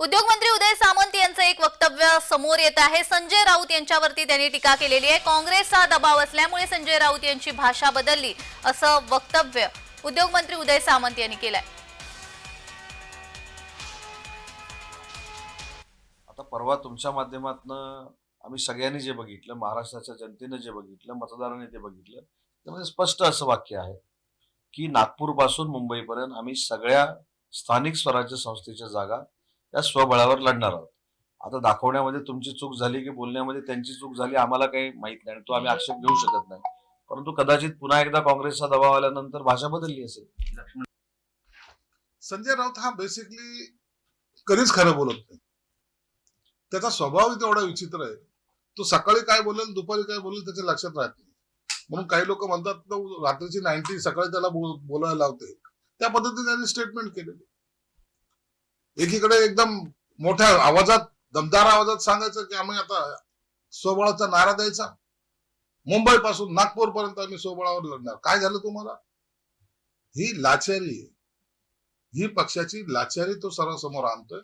उद्योगमंत्री उदय सामंत यांचं एक वक्तव्य समोर येत आहे. संजय राऊत यांच्यावरती त्यांनी टीका केलेली आहे. काँग्रेसचा दबाव असल्यामुळे संजय राऊत यांची भाषा बदलली असं वक्तव्य उद्योगमंत्री उदय सामंत यांनी केलंय. आता परवा तुमच्या माध्यमातनं आम्ही सगळ्यांनी जे बघितलं महाराष्ट्राच्या जनतेनं जे बघितलं मतदारांनी ते बघितलं त्यामध्ये स्पष्ट असं वाक्य आहे की नागपूरपासून मुंबईपर्यंत आम्ही सगळ्या स्थानिक स्वराज्य संस्थेच्या जागा या स्वबळावर लढणार आहोत. आता दाखवण्यामध्ये तुमची चूक झाली की बोलण्यामध्ये त्यांची चूक झाली आम्हाला काही माहीत नाही आणि तो आम्ही आक्षेप घेऊ शकत नाही. परंतु कदाचित पुन्हा एकदा काँग्रेसचा दबाव आल्यानंतर भाषा बदलली असेल. संजय राऊत हा बेसिकली कधीच खरं बोलत नाही. त्याचा स्वभाव तेवढा विचित्र आहे. तो सकाळी काय बोलेल दुपारी काय बोलेल त्याच्या लक्षात राहत नाही. म्हणून काही लोक म्हणतात रात्रीची नाईन्टी सकाळी त्याला बोलायला लावते. त्या पद्धतीने त्यांनी स्टेटमेंट केलेली एकीकडे एकदम मोठ्या आवाजात दमदार आवाजात सांगायचं की आम्ही आता स्वबळाचा नारा द्यायचा. मुंबई पासून नागपूर पर्यंत आम्ही स्वबळावर लढणार. काय झालं तुम्हाला? ही लाचारी आहे. ही पक्षाची लाचारी तो सर्वांसमोर आणतोय.